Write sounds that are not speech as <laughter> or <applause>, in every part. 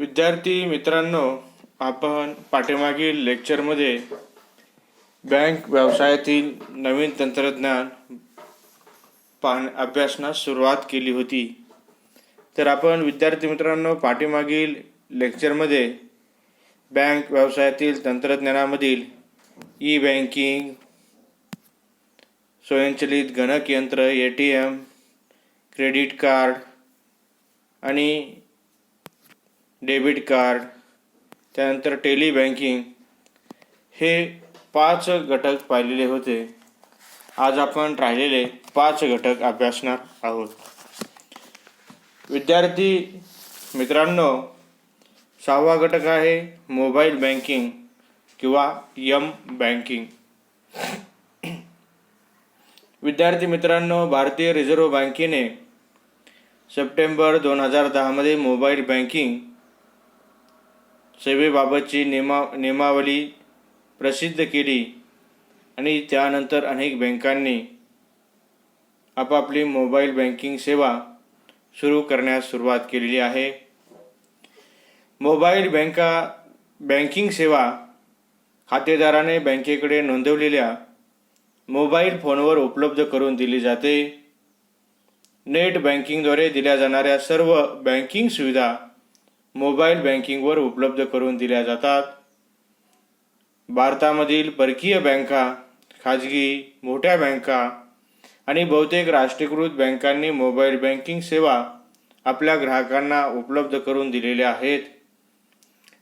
विद्यार्थी मित्रांनो आपण पाठीमागील लेक्चरमध्ये बँक व्यवसायातील नवीन तंत्रज्ञान पाहण अभ्यासनास सुरुवात केली होती. तर आपण विद्यार्थी मित्रांनो पाठीमागील लेक्चरमध्ये बँक व्यवसायातील तंत्रज्ञानामधील ई बँकिंग स्वयंचलित गणक यंत्र A T M credit card आणि डेबिट कार्ड त्यानंतर टेली बँकिंग हे पाच घटक पाहिलेले होते. आज आपण राहिलेले पाच घटक अभ्यासणार आहोत. विद्यार्थी मित्रांनो सहावा घटक आहे मोबाईल बँकिंग किंवा यम बँकिंग. विद्यार्थी मित्रांनो भारतीय रिझर्व्ह बँकेने सप्टेंबर दोन हजार दहामध्ये मोबाईल बँकिंग सेवेबाबतची नियमा नियमावली प्रसिद्ध केली आणि त्यानंतर अनेक बँकांनी आपापली मोबाईल बँकिंग सेवा सुरू करण्यास सुरुवात केलेली आहे. मोबाईल बँका बँकिंग सेवा खातेदाराने बँकेकडे नोंदवलेल्या मोबाईल फोनवर उपलब्ध करून दिली जाते. नेट बँकिंगद्वारे दिल्या जाणाऱ्या सर्व बँकिंग सुविधा मोबाईल बँकिंगवर उपलब्ध करून दिल्या जातात. भारतामधील परकीय बँका खाजगी मोठ्या बँका आणि बहुतेक राष्ट्रीयकृत बँकांनी मोबाईल बँकिंग सेवा आपल्या ग्राहकांना उपलब्ध करून दिलेल्या आहेत.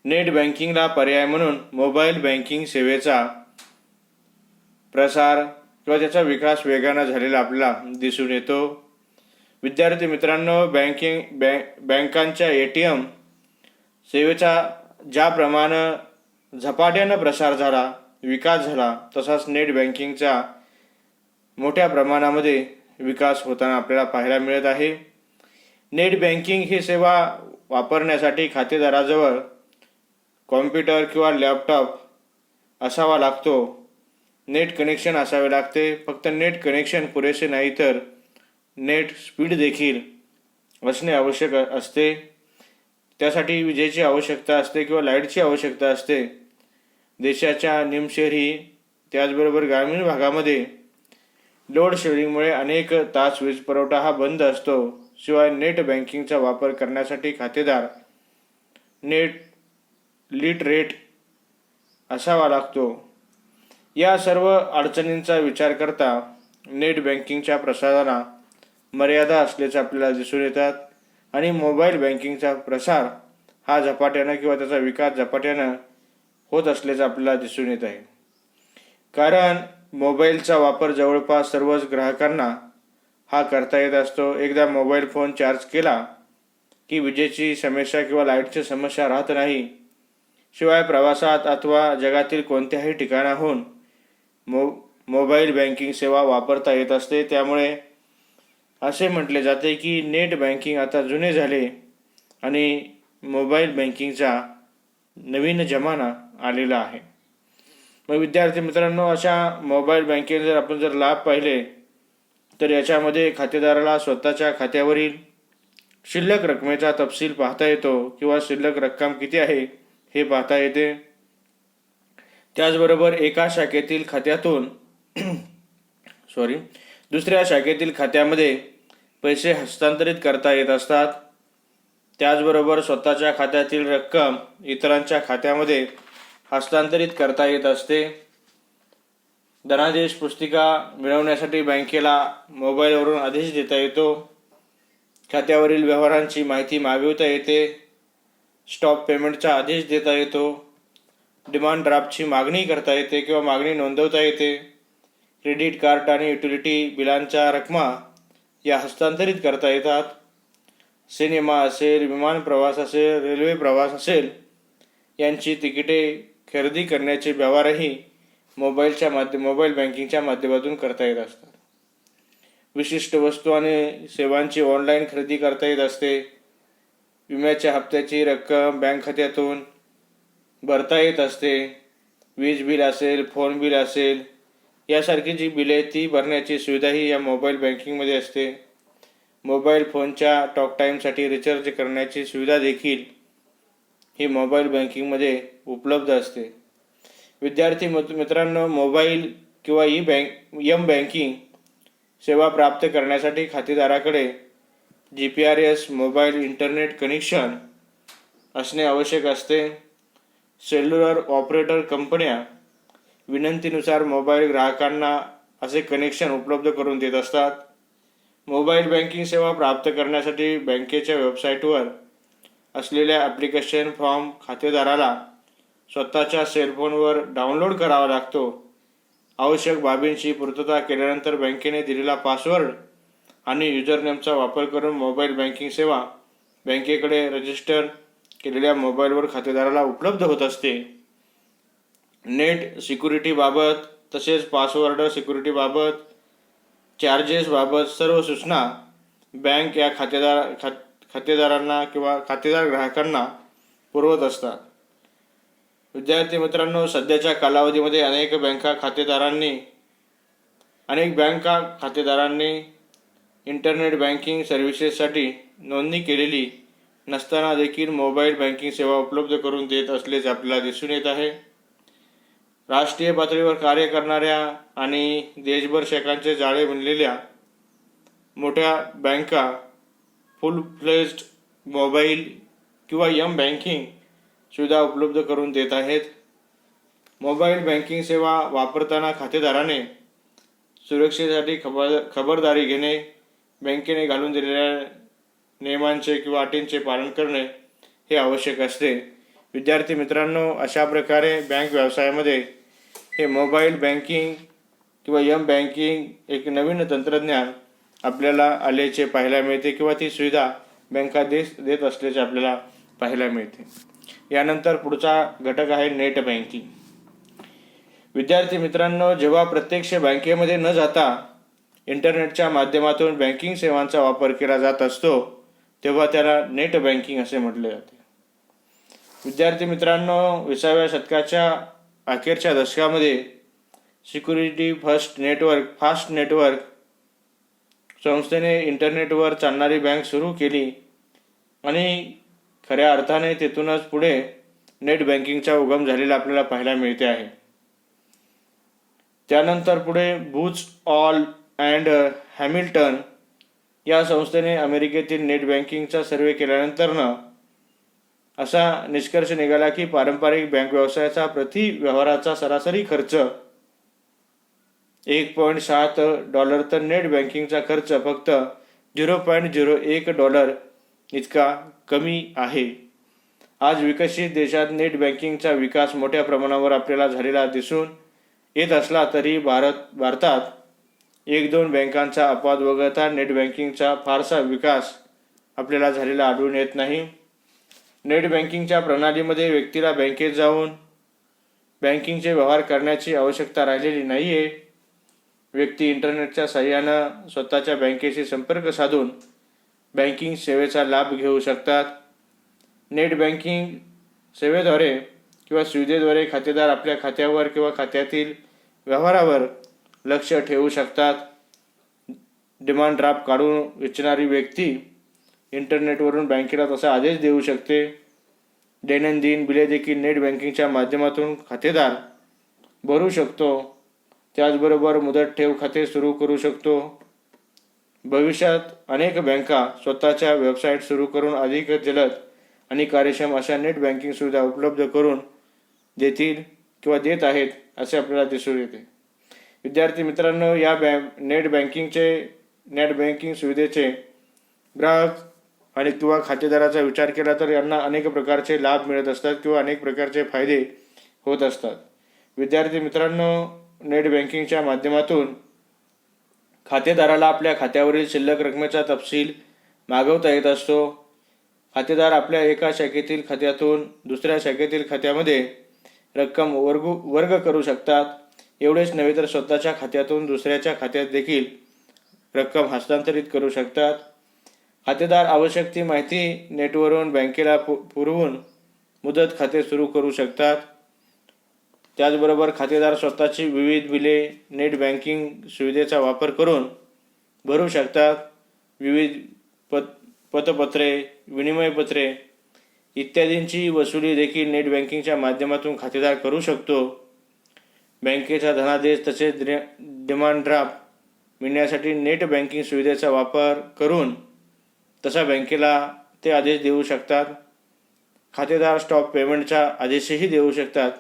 नेट बँकिंगला पर्याय म्हणून मोबाईल बँकिंग सेवेचा प्रसार किंवा त्याचा विकास वेगानं झालेला आपल्याला दिसून येतो. विद्यार्थी मित्रांनो बँकिंग बँक बँकांच्या ए टी एम सेवेचा ज्याप्रमाणे झपाट्यानं प्रसार झाला विकास झाला तसाच नेट बँकिंगचा मोठ्या प्रमाणामध्ये विकास होताना आपल्याला पाहायला मिळत आहे. नेट बँकिंग ही सेवा वापरण्यासाठी खातेदाराजवळ कॉम्प्युटर किंवा लॅपटॉप असावा लागतो. नेट कनेक्शन असावे लागते. फक्त नेट कनेक्शन पुरेसे नाही तर नेट स्पीड देखील असणे आवश्यक असते. त्यासाठी विजेची आवश्यकता असते किंवा लाईटची आवश्यकता असते. देशाच्या निमशहरी त्याचबरोबर ग्रामीण भागामध्ये लोड शेडिंगमुळे अनेक तास वीज पुरवठा हा बंद असतो. शिवाय नेट बँकिंगचा वापर करण्यासाठी खातेदार नेट लिट रेट असावा लागतो. या सर्व अडचणींचा विचार करता नेट बँकिंगच्या प्रसाराला मर्यादा असल्याचे आपल्याला दिसून येतात. आणि मोबाईल बँकिंगचा प्रसार हा झपाट्यानं किंवा त्याचा विकास झपाट्यानं होत असल्याचं आपल्याला दिसून येत आहे. कारण मोबाईलचा वापर जवळपास सर्वच ग्राहकांना हा करता येत असतो. एकदा मोबाईल फोन चार्ज केला की विजेची समस्या किंवा लाईटची समस्या राहत नाही शिवाय प्रवासात अथवा जगातील कोणत्याही ठिकाणाहून मो मोबाईल बँकिंग सेवा वापरता येत असते. त्यामुळे असे म्हटले जाते की नेट बँकिंग आता जुने झाले आणि मोबाईल बँकिंगचा नवीन जमाना आलेला आहे. मग विद्यार्थी मित्रांनो अशा मोबाईल बँकिंग जर आपण जर लाभ पाहिले तर याच्यामध्ये खातेदाराला स्वतःच्या खात्यावरील शिल्लक रकमेचा तपशील पाहता येतो किंवा शिल्लक रक्कम किती आहे हे पाहता येते. त्याचबरोबर एका शाखेतील खात्यातून <coughs> सॉरी दुसऱ्या शाखेतील खात्यामध्ये पैसे हस्तांतरित करता येत असतात. त्याचबरोबर स्वतःच्या खात्यातील रक्कम इतरांच्या खात्यामध्ये हस्तांतरित करता येत असते. धनादेश पुस्तिका मिळवण्यासाठी बँकेला मोबाईलवरून आदेश देता येतो. खात्यावरील व्यवहारांची माहिती मागवता येते. स्टॉप पेमेंटचा आदेश देता येतो. डिमांड ड्राफ्टची मागणी करता येते किंवा मागणी नोंदवता येते. क्रेडिट कार्ड आणि युटिलिटी बिलांच्या रकमा या हस्तांतरित करता येतात. सिनेमा असेल विमान प्रवास असेल रेल्वे प्रवास असेल यांची तिकिटे खरेदी करण्याचे व्यवहारही मोबाईलच्या माध्यम मोबाईल बँकिंगच्या माध्यमातून करता येत असतात. विशिष्ट वस्तू आणि सेवांची ऑनलाईन खरेदी करता येत असते. विम्याच्या हप्त्याची रक्कम बँक खात्यातून भरता येत असते. वीज बिल असेल फोन बिल असेल यासारखी जी बिले ती भरण्याची सुविधाही या मोबाईल बँकिंगमध्ये असते. मोबाईल फोनच्या टॉक टाईमसाठी रिचार्ज करण्याची सुविधा देखील ही मोबाईल बँकिंगमध्ये उपलब्ध असते. विद्यार्थी मित्रांनो मोबाईल किंवा ई बँक यम बँकिंग सेवा प्राप्त करण्यासाठी खातेदाराकडे G P R S mobile internet connection असणे आवश्यक असते. सेल्युलर ऑपरेटर कंपन्या विनंतीनुसार मोबाईल ग्राहकांना असे कनेक्शन उपलब्ध करून देत असतात. मोबाईल बँकिंग सेवा प्राप्त करण्यासाठी बँकेच्या वेबसाईटवर असलेल्या ॲप्लिकेशन फॉर्म खातेदाराला स्वतःच्या सेलफोनवर डाउनलोड करावा लागतो. आवश्यक बाबींची पूर्तता केल्यानंतर बँकेने दिलेला पासवर्ड आणि युजरनेमचा वापर करून मोबाईल बँकिंग सेवा बँकेकडे रजिस्टर केलेल्या मोबाईलवर खातेदाराला उपलब्ध होत असते. नेट सिक्युरिटीबाबत तसेच पासवर्ड सिक्युरिटीबाबत चार्जेसबाबत सर्व सूचना बँक या खातेदार खा खातेदारांना किंवा खातेदार ग्राहकांना पुरवत असतात. विद्यार्थी मित्रांनो सध्याच्या कालावधीमध्ये अनेक बँका खातेदारांनी अनेक बँका खातेदारांनी इंटरनेट बँकिंग सर्व्हिसेससाठी नोंदणी केलेली नसताना देखील मोबाईल बँकिंग सेवा उपलब्ध करून देत असल्याचे आपल्याला दिसून येत आहे. राष्ट्रीय पातळीवर कार्य करणाऱ्या आणि देशभर शाखांचे जाळे बनलेल्या मोठ्या बँका फुल फ्लेस्ड मोबाईल किंवा यम बँकिंग सुविधा उपलब्ध करून देत आहेत. मोबाईल बँकिंग सेवा वापरताना खातेदाराने सुरक्षेसाठी खबर खबरदारी घेणे बँकेने घालून दिलेल्या नियमांचे किंवा अटींचे पालन करणे हे आवश्यक असते. विद्यार्थी मित्रांनो अशा प्रकारे बँक व्यवसायामध्ये हे मोबाईल बँकिंग किंवा यम बँकिंग एक नवीन तंत्रज्ञान आपल्याला आल्याचे पाहायला मिळते किंवा ती सुविधा बँका देश देत असल्याचे आपल्याला पाहायला मिळते. यानंतर पुढचा घटक आहे नेट बँकिंग. विद्यार्थी मित्रांनो जेव्हा प्रत्यक्ष बँकेमध्ये न जाता इंटरनेटच्या माध्यमातून बँकिंग सेवांचा वापर केला जात असतो तेव्हा त्याला नेट बँकिंग असे म्हटले जाते. विद्यार्थी मित्रांनो विसाव्या शतकाच्या अखेरच्या दशकामध्ये security first network fast network संस्थेने इंटरनेटवर चालणारी बँक सुरू केली आणि खऱ्या अर्थाने तेथूनच पुढे नेट बँकिंगचा उगम झालेला आपल्याला पाहायला मिळते आहे. त्यानंतर पुढे बूच ऑल अँड हॅमिल्टन या संस्थेने अमेरिकेतील नेट बँकिंगचा सर्वे केल्यानंतरनं असा निष्कर्ष निघाला की पारंपरिक बँक व्यवसायाचा प्रति व्यवहाराचा सरासरी खर्च एक पॉईंट सात डॉलर तर नेट बँकिंगचा खर्च फक्त झिरो पॉईंट झिरो एक डॉलर इतका कमी आहे. आज विकसित देशात नेट बँकिंगचा विकास मोठ्या प्रमाणावर आपल्याला झालेला दिसून येत असला तरी भारत भारतात एक दोन बँकांचा अपवाद वगळता नेट बँकिंगचा फारसा विकास आपल्याला झालेला आढळून येत नाही. नेट बँकिंगच्या प्रणालीमध्ये व्यक्तीला बँकेत जाऊन बँकिंगचे व्यवहार करण्याची आवश्यकता राहिलेली नाही आहे व्यक्ती इंटरनेटच्या सहाय्यानं स्वतःच्या बँकेशी संपर्क साधून बँकिंग सेवेचा लाभ घेऊ शकतात. नेट बँकिंग सेवेद्वारे किंवा सुविधेद्वारे खातेदार आपल्या खात्यावर किंवा खात्यातील व्यवहारावर लक्ष ठेवू शकतात. डिमांड ड्राफ्ट काढून इच्छिणारी व्यक्ती इंटरनेटवरून बँकेला तसा आदेश देऊ शकते. दैनंदिन बिले देखील नेट बँकिंगच्या माध्यमातून खातेदार भरू शकतो. त्याचबरोबर मुदत ठेव खाते सुरू करू शकतो. भविष्यात अनेक बँका स्वतःच्या वेबसाईट सुरू करून अधिक जलद आणि कार्यक्षम अशा नेट बँकिंग सुविधा उपलब्ध करून देतील किंवा देत आहेत असे आपल्याला दिसून येते. विद्यार्थी मित्रांनो या बँक नेट बँकिंगचे नेट बँकिंग सुविधेचे ग्राहक आणि किंवा खातेदाराचा विचार केला तर यांना अनेक प्रकारचे लाभ मिळत असतात किंवा अनेक प्रकारचे फायदे होत असतात. विद्यार्थी मित्रांनो नेट बँकिंगच्या माध्यमातून खातेदाराला आपल्या खात्यावरील शिल्लक रकमेचा तपशील मागवता येत असतो. खातेदार आपल्या एका शाखेतील खात्यातून दुसऱ्या शाखेतील खात्यामध्ये रक्कम वर्ग वर्ग करू शकतात. एवढेच नव्हे तर स्वतःच्या खात्यातून दुसऱ्याच्या खात्यात देखील रक्कम हस्तांतरित करू शकतात. खातेदार आवश्यक ती माहिती नेटवरून बँकेला पु पुरवून मुदत खाते सुरू करू शकतात. त्याचबरोबर खातेदार स्वतःची विविध बिले नेट बँकिंग सुविधेचा वापर करून भरू शकतात. विविध पत पतपत्रे विनिमयपत्रे इत्यादींची वसुली देखील नेट बँकिंगच्या माध्यमातून खातेदार करू शकतो. बँकेचा धनादेश तसेच डि डिमांड ड्राफ्ट मिळण्यासाठी नेट बँकिंग सुविधेचा वापर करून तसा बँकेला ते आदेश देऊ शकतात. खातेदार स्टॉप पेमेंटचा आदेशही देऊ शकतात.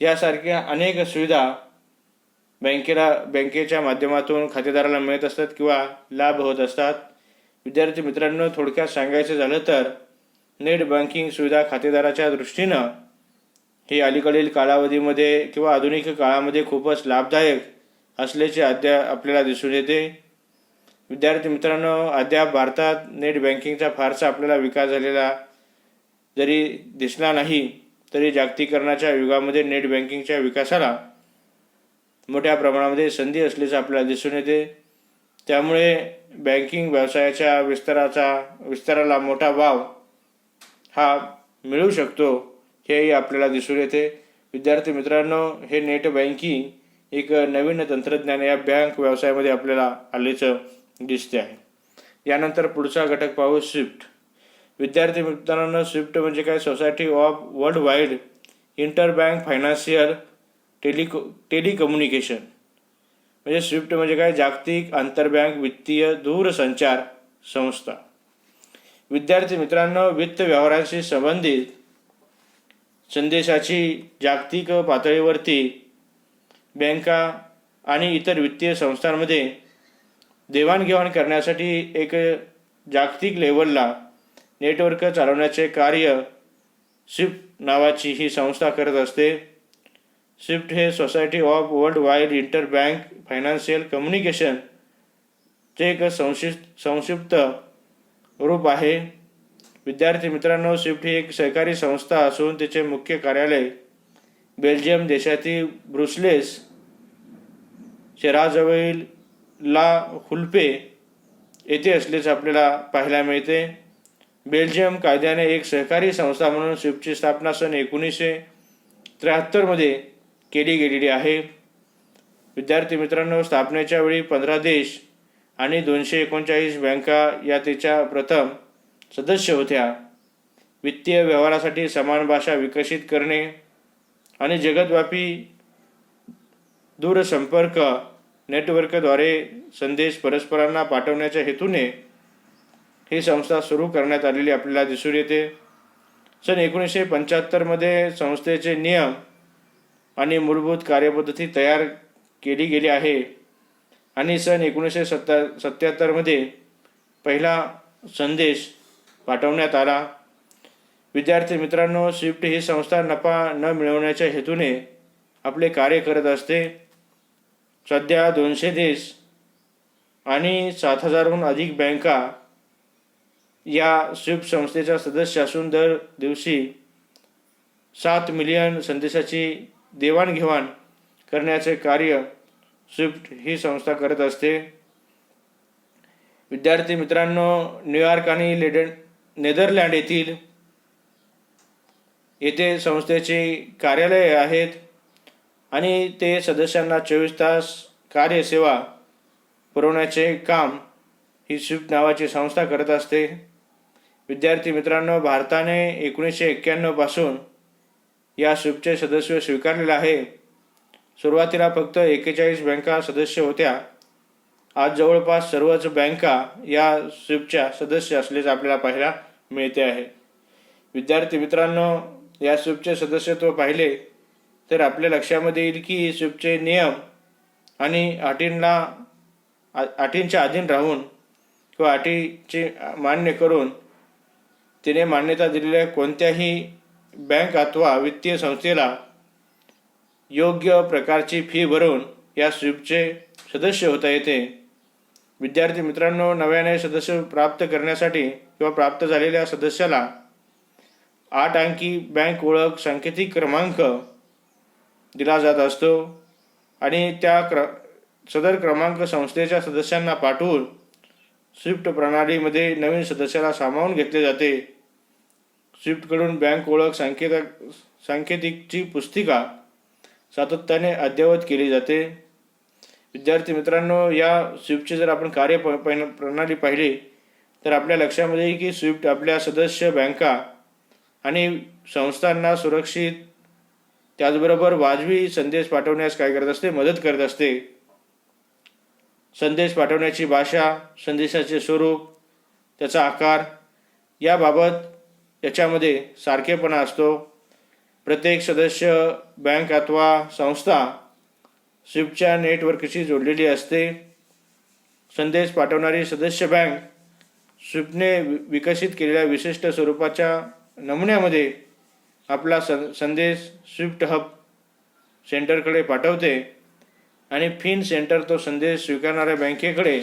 यासारख्या अनेक सुविधा बँकेला बँकेच्या माध्यमातून खातेदाराला मिळत असतात किंवा लाभ होत असतात. विद्यार्थी मित्रांनो थोडक्यात सांगायचं झालं तर नेट बँकिंग सुविधा खातेदाराच्या दृष्टीनं ही अलीकडील कालावधीमध्ये किंवा आधुनिक काळामध्ये खूपच लाभदायक असल्याचे अद्याप आपल्याला दिसून येते. विद्यार्थी मित्रांनो अद्याप भारतात नेट बँकिंगचा फारसा आपल्याला विकास झालेला जरी दिसला नाही तरी जागतिकीकरणाच्या युगामध्ये नेट बँकिंगच्या विकासाला मोठ्या प्रमाणामध्ये संधी असल्याचं आपल्याला दिसून येते. त्यामुळे बँकिंग व्यवसायाच्या विस्ताराचा विस्ताराला मोठा वाव हा मिळू शकतो हेही आपल्याला दिसून येते. विद्यार्थी मित्रांनो हे नेट बँकिंग एक नवीन तंत्रज्ञान या बँक व्यवसायामध्ये आपल्याला आल्याचं दिसते आहे. यानंतर पुढचा घटक पाहू स्विफ्ट. विद्यार्थी मित्रांनो स्विफ्ट म्हणजे काय? Society of world wide interbank financial टेलिको telecommunication म्हणजे स्विफ्ट म्हणजे काय? जागतिक आंतरबँक वित्तीय दूरसंचार संस्था. विद्यार्थी मित्रांनो वित्त व्यवहारांशी संबंधित संदेशाची जागतिक पातळीवरती बँका आणि इतर वित्तीय संस्थांमध्ये देवाणघेवाण करण्यासाठी एक जागतिक लेवलला नेटवर्क चालवण्याचे कार्य स्विफ्ट नावाची ही संस्था करत असते. स्विफ्ट हे society of world wide inter bank financial communication चे एक संक्षिप्त संक्षिप्त रूप आहे. विद्यार्थी मित्रांनो स्विफ्ट ही एक सहकारी संस्था असून तिचे मुख्य कार्यालय बेल्जियम देशातील ब्रुसलेस शहराजवळील ला हुल्पे येथे असल्याचे आपल्याला पाहायला मिळते. बेल्जियम कायद्याने एक सहकारी संस्था म्हणून स्विफ्टची स्थापना सन एकोणीसशे त्र्याहत्तरमध्ये केली गेलेली आहे. विद्यार्थी मित्रांनो स्थापनेच्या वेळी पंधरा देश आणि दोनशे एकोणचाळीस बँका या तिच्या प्रथम सदस्य होत्या. वित्तीय व्यवहारासाठी समान भाषा विकसित करणे आणि जगतव्यापी दूरसंपर्क नेटवर्कद्वारे संदेश परस्परांना पाठवण्याच्या हेतूने ही संस्था सुरू करण्यात आलेली आपल्याला दिसून येते. सन एकोणीसशे पंच्याहत्तरमध्ये संस्थेचे नियम आणि मूलभूत कार्यपद्धती तयार केली गेली आहे. आणि सन एकोणीसशे सत्ता सत्याहत्तरमध्ये पहिला संदेश पाठवण्यात आला. विद्यार्थी मित्रांनो स्विफ्ट ही संस्था नफा न मिळवण्याच्या हेतूने आपले कार्य करत असते. सध्या दोनशे देश आणि सात हजारहून अधिक बँका या स्विफ्ट संस्थेचा सदस्य असून दर दिवशी सात मिलियन संदेशाची देवाणघेवाण करण्याचे कार्य स्विफ्ट ही संस्था करत असते. विद्यार्थी मित्रांनो न्यूयॉर्क आणि लेडन नेदरलँड येथील येथे संस्थेचे कार्यालय आहेत. आणि ते सदस्यांना चोवीस तास कार्यसेवा पुरवण्याचे काम ही स्विफ्ट नावाची संस्था करत असते. विद्यार्थी मित्रांनो भारताने एकोणीसशे एक्क्याण्णवपासून या स्विफ्टचे सदस्य स्वीकारलेलं आहे. सुरुवातीला फक्त एक्केचाळीस बँका सदस्य होत्या. आज जवळपास सर्वच बँका या स्विफ्टच्या सदस्य असल्याचे आपल्याला पाहायला मिळते आहे. विद्यार्थी मित्रांनो या स्विफ्टचे सदस्यत्व पाहिले तर आपल्या लक्षामध्ये येईल की स्विफ्टचे नियम आणि अटींना अटींच्या अधीन राहून किंवा अटीचे मान्य करून तिने मान्यता दिलेल्या कोणत्याही बँक अथवा वित्तीय संस्थेला योग्य प्रकारची फी भरून या स्वीपचे सदस्य होता येते. विद्यार्थी मित्रांनो नव्याने सदस्य प्राप्त करण्यासाठी किंवा प्राप्त झालेल्या सदस्याला आठ अंकी बँक ओळख सांकेतिक क्रमांक दिला जात असतो आणि त्या क्र सदर क्रमांक संस्थेच्या सदस्यांना पाठवून स्विफ्ट प्रणालीमध्ये नवीन सदस्याला सामावून घेतले जाते. स्विफ्टकडून बँक ओळख सांकेत सांकेतिकची पुस्तिका सातत्याने अद्ययावत केली जाते. विद्यार्थी मित्रांनो या स्विफ्टचे जर आपण कार्य प प्रणाली पाहिली तर आपल्या लक्षामध्ये येईल की स्विफ्ट आपल्या सदस्य बँका आणि संस्थांना सुरक्षित त्याचबरोबर वाजवी संदेश पाठवण्यास काय करत असते? मदत करत असते. संदेश पाठवण्याची भाषा संदेशाचे स्वरूप त्याचा आकार याबाबत याच्यामध्ये सारखेपणा असतो. प्रत्येक सदस्य बँक अथवा संस्था स्विफ्टच्या नेटवर्कशी जोडलेली असते. संदेश पाठवणारी सदस्य बँक स्विफ्टने विकसित केलेल्या विशिष्ट स्वरूपाच्या नमुन्यामध्ये आपला सं संदेश स्विफ्ट हब सेंटरकडे पाठवते आणि फिन सेंटर तो संदेश स्वीकारणाऱ्या बँकेकडे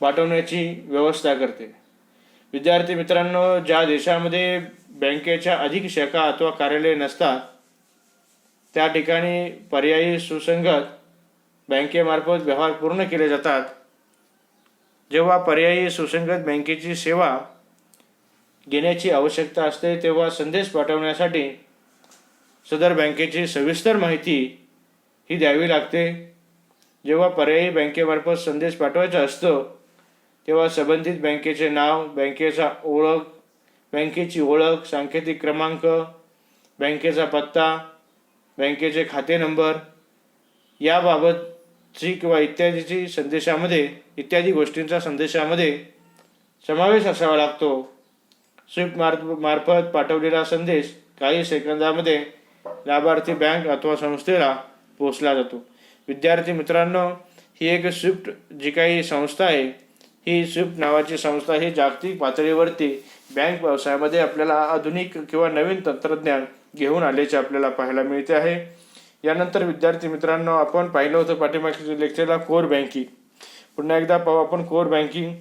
पाठवण्याची व्यवस्था करते. विद्यार्थी मित्रांनो ज्या देशामध्ये बँकेच्या अधिक शाखा अथवा कार्यालय नसतात त्या ठिकाणी पर्यायी सुसंगत बँकेमार्फत व्यवहार पूर्ण केले जातात. जेव्हा पर्यायी सुसंगत बँकेची सेवा घेण्याची आवश्यकता असते तेव्हा संदेश पाठवण्यासाठी सदर बँकेची सविस्तर माहिती ही द्यावी लागते. जेव्हा पर्यायी बँकेमार्फत संदेश पाठवायचा असतो तेव्हा संबंधित बँकेचे नाव बँकेचा ओळख बँकेची ओळख सांकेतिक क्रमांक बँकेचा पत्ता बँकेचे खाते नंबर याबाबतची किंवा इत्यादीची संदेशामध्ये इत्यादी गोष्टींचा संदेशामध्ये समावेश असावा लागतो. स्विफ्ट मार्फ मार्फत पाठवलेला संदेश काही सेकंदामध्ये लाभार्थी बँक अथवा संस्थेला पोहोचला जातो. विद्यार्थी मित्रांनो ही एक स्विफ्ट जी काही संस्था आहे ही स्विफ्ट नावाची संस्था ही जागतिक पातळीवरती बँक व्यवसायामध्ये आपल्याला आधुनिक किंवा नवीन तंत्रज्ञान घेऊन आल्याचे आपल्याला पाहायला मिळते आहे. यानंतर विद्यार्थी मित्रांनो आपण पाहिलं होतं पाठीमागच्या लेक्चरला कोर बँकिंग. पुन्हा एकदा पाहू आपण कोर बँकिंग.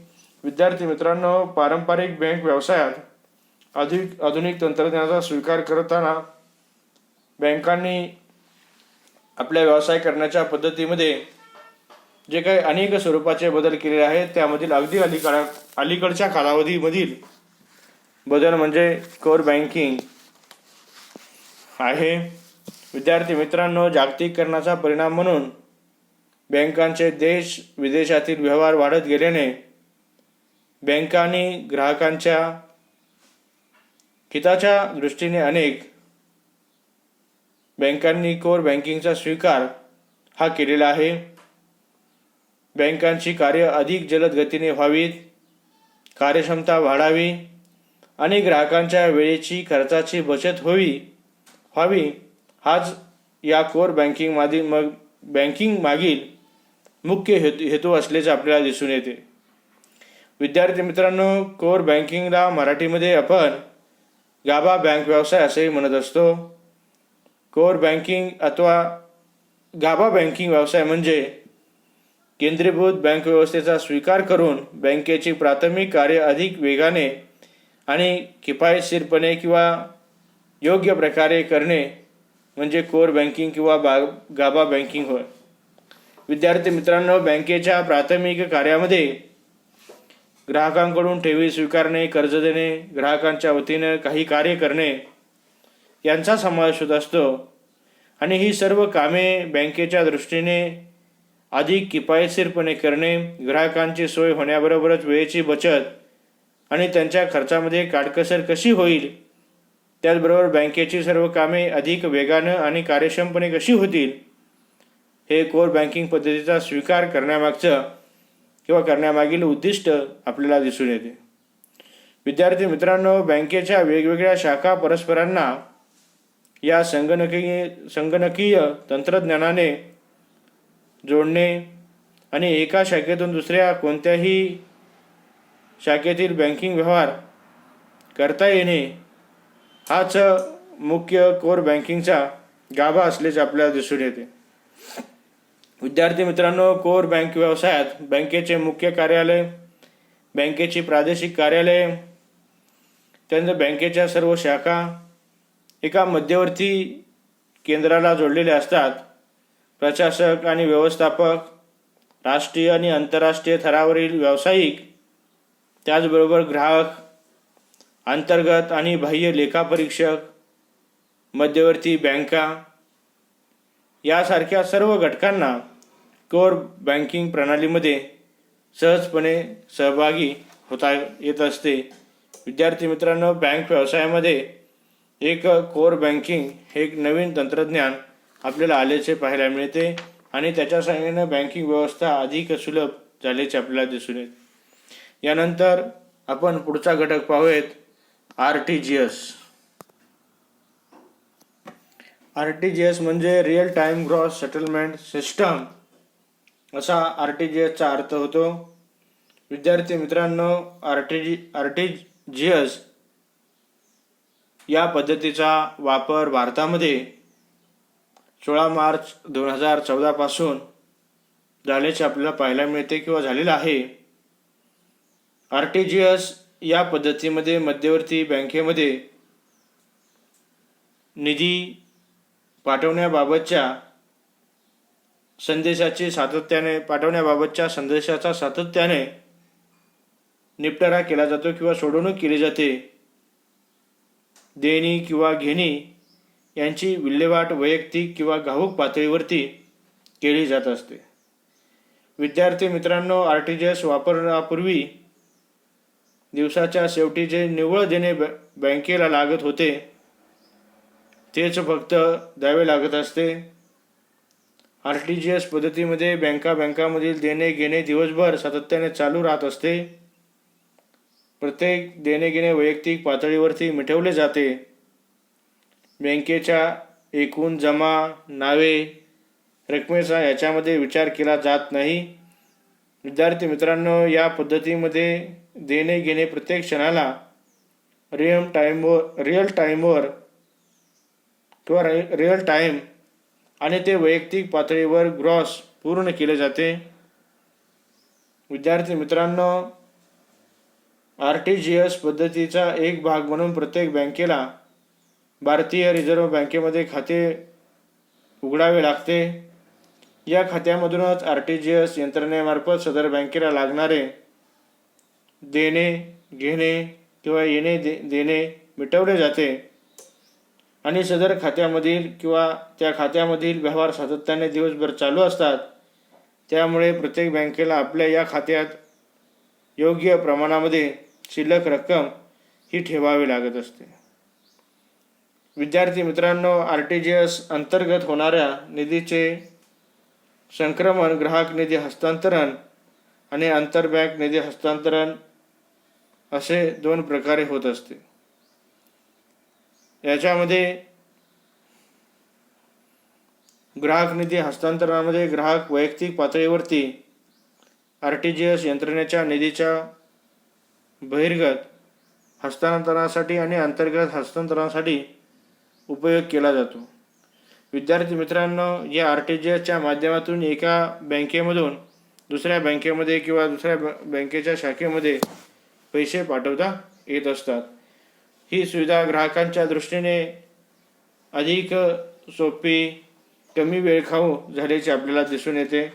विद्यार्थी मित्रांनो पारंपरिक बँक व्यवसायात अधिक आधुनिक तंत्रज्ञानाचा स्वीकार करताना बँकांनी आपल्या व्यवसाय करण्याच्या पद्धतीमध्ये जे काही अनेक स्वरूपाचे बदल केलेले आहेत त्यामधील अगदी अलीकडा अलीकडच्या कालावधीमधील बदल म्हणजे कोर बँकिंग आहे. विद्यार्थी मित्रांनो जागतिकीकरणाचा परिणाम म्हणून बँकांचे देश विदेशातील व्यवहार वाढत गेल्याने बँकांनी ग्राहकांच्या हिताच्या दृष्टीने अनेक बँकांनी कोर बँकिंगचा स्वीकार हा केलेला आहे. बँकांची कार्य अधिक जलद गतीने व्हावीत कार्यक्षमता वाढावी आणि ग्राहकांच्या वेळेची खर्चाची बचत होवी व्हावी हाच या कोर बँकिंग मागील मग बँकिंग मागील मुख्य हेतू हेतू असल्याचे आपल्याला दिसून येते. विद्यार्थी मित्रांनो कोर बँकिंगला मराठीमध्ये आपण गाभा बँक व्यवसाय असेही म्हणत असतो. कोर बँकिंग अथवा गाभा बँकिंग व्यवसाय म्हणजे केंद्रीभूत बँक व्यवस्थेचा स्वीकार करून बँकेची प्राथमिक कार्य अधिक वेगाने आणि किफायतशीरपणे किंवा योग्य प्रकारे करणे म्हणजे कोर बँकिंग किंवा बा गाभा बँकिंग होय. विद्यार्थी मित्रांनो बँकेच्या प्राथमिक कार्यामध्ये ग्राहकांकडून ठेवी स्वीकारणे कर्ज देणे ग्राहकांच्या वतीनं काही कार्य करणे यांचा समावेश होत असतो. आणि ही सर्व कामे बँकेच्या दृष्टीने अधिक किफायतशीरपणे करणे ग्राहकांची सोय होण्याबरोबरच वेळेची बचत आणि त्यांच्या खर्चामध्ये काटकसर कशी होईल त्याचबरोबर बँकेची सर्व कामे अधिक वेगानं आणि कार्यक्षमपणे कशी होतील हे कोर बँकिंग पद्धतीचा स्वीकार करण्यामागचं किंवा करण्यामागील उद्दिष्ट आपल्याला दिसून येते. विद्यार्थी मित्रांनो बँकेच्या वेगवेगळ्या शाखा परस्परांना या संगणकीय संगणकीय तंत्रज्ञानाने जोडणे आणि एका शाखेतून दुसऱ्या कोणत्याही शाखेतील बँकिंग व्यवहार करता येणे हाच मुख्य कोर बँकिंगचा गाभा असल्याचे आपल्याला दिसून येते. विद्यार्थी मित्रांनो कोर बँक व्यवसायात बँकेचे मुख्य कार्यालय बँकेची प्रादेशिक कार्यालय त्यानंतर बँकेच्या सर्व शाखा एका मध्यवर्ती केंद्राला जोडलेले असतात. प्रशासक आणि व्यवस्थापक राष्ट्रीय आणि आंतरराष्ट्रीय थरावरील व्यावसायिक त्याचबरोबर ग्राहक अंतर्गत आणि बाह्य लेखापरीक्षक मध्यवर्ती बँका यासारख्या सर्व घटकांना कोर बँकिंग प्रणालीमध्ये सहजपणे सहभागी होता येत असते. विद्यार्थी मित्रांनो बँक व्यवसायामध्ये एक कोर बँकिंग हे एक नवीन तंत्रज्ञान आपल्याला आल्याचे पाहायला मिळते आणि त्याच्या सहाय्याने बँकिंग व्यवस्था अधिक सुलभ झाल्याचे आपल्याला दिसून येत. यानंतर आपण पुढचा घटक पाहूयात R T G S. R T G S म्हणजे real time gross settlement system असा आर टी जी एसचा अर्थ होतो. विद्यार्थी मित्रांनो R T G R T G S या पद्धतीचा वापर भारतामध्ये सोळा मार्च दोन हजार चौदापासून झाल्याचे आपल्याला पाहायला मिळते किंवा झालेलं आहे. आर टी जी एस या पद्धतीमध्ये मध्यवर्ती बँकेमध्ये निधी पाठवण्याबाबतच्या संदेशाची सातत्याने पाठवण्याबाबतच्या संदेशाचा सातत्याने निपटारा केला जातो किंवा सोडवणूक केली जाते. देणी किंवा घेणी यांची विल्हेवाट वैयक्तिक किंवा घाऊक पातळीवरती केली जात असते. विद्यार्थी मित्रांनो आर टी जी एस वापरण्यापूर्वी दिवसाच्या शेवटी जे निव्वळ देणे ब बँकेला लागत होते तेच फक्त द्यावे लागत असते. आर टी जी एस पद्धतीमध्ये बँका बँकामधील देणे घेणे दिवसभर सातत्याने चालू राहत असते. प्रत्येक देणे घेणे वैयक्तिक पातळीवरती मिटवले जाते. बँकेच्या एकूण जमा नावे रकमेचा याच्यामध्ये विचार केला जात नाही. विद्यार्थी मित्रांनो या पद्धतीमध्ये देणे घेणे प्रत्येक क्षणाला रिअम टाईमवर रिअल टाईमवर किंवा रे रिअल टाईम आणि ते वैयक्तिक पातळीवर ग्रॉस पूर्ण केले जाते. विद्यार्थी मित्रांनो आर टी जी एस पद्धतीचा एक भाग म्हणून प्रत्येक बँकेला भारतीय रिझर्व्ह बँकेमध्ये खाते उघडावे लागते. या खात्यामधूनच आर टी जी एस यंत्रणेमार्फत सदर बँकेला लागणारे देणे घेणे किंवा येणे दे देणे मिटवले जाते. आणि सदर खात्यामधील किंवा त्या खात्यामधील व्यवहार सातत्याने दिवसभर चालू असतात. त्यामुळे प्रत्येक बँकेला आपल्या या खात्यात योग्य प्रमाणामध्ये शिल्लक रक्कम ही ठेवावी लागत असते. विद्यार्थी मित्रांनो आर टी जी एस अंतर्गत होणाऱ्या निधीचे संक्रमण ग्राहक निधी हस्तांतरण आणि आंतरबँक निधी हस्तांतरण असे दोन प्रकारे होत असते. याच्यामध्ये ग्राहक निधी हस्तांतरणामध्ये ग्राहक वैयक्तिक पातळीवरती आर टी जी एस यंत्रणेच्या निधीच्या बहिर्गत हस्तांतरणासाठी आणि अंतर्गत हस्तांतरणासाठी उपयोग केला जातो. विद्यार्थी मित्रांनो या आर टी जी एसच्या माध्यमातून एका बँकेमधून दुसऱ्या बँकेमध्ये किंवा दुसऱ्या बँकेच्या शाखेमध्ये पैसे पाठवता येत असतात. ही सुविधा ग्राहकांच्या दृष्टीने अधिक सोपी कमी वेळ खाऊ झाल्याचे आपल्याला दिसून येते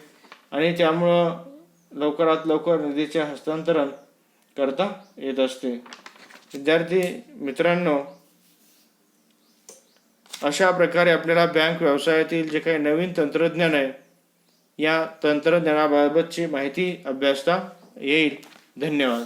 आणि त्यामुळं लवकरात लवकर निधीचे हस्तांतरण करता येत असते. विद्यार्थी मित्रांनो अशा प्रकारे आपल्याला बँक व्यवसायातील जे काही नवीन तंत्रज्ञान आहे या तंत्रज्ञानाबाबतची माहिती अभ्यासता येईल. धन्यवाद.